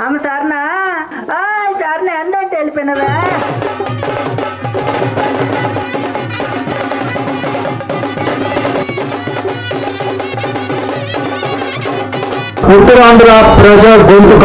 అమ్మ సార్నా? ఆ సార్ని ఎందంటే వెళ్ళిపోయినవే? ఉత్తరాంధ్ర ప్రజా గొంతుక.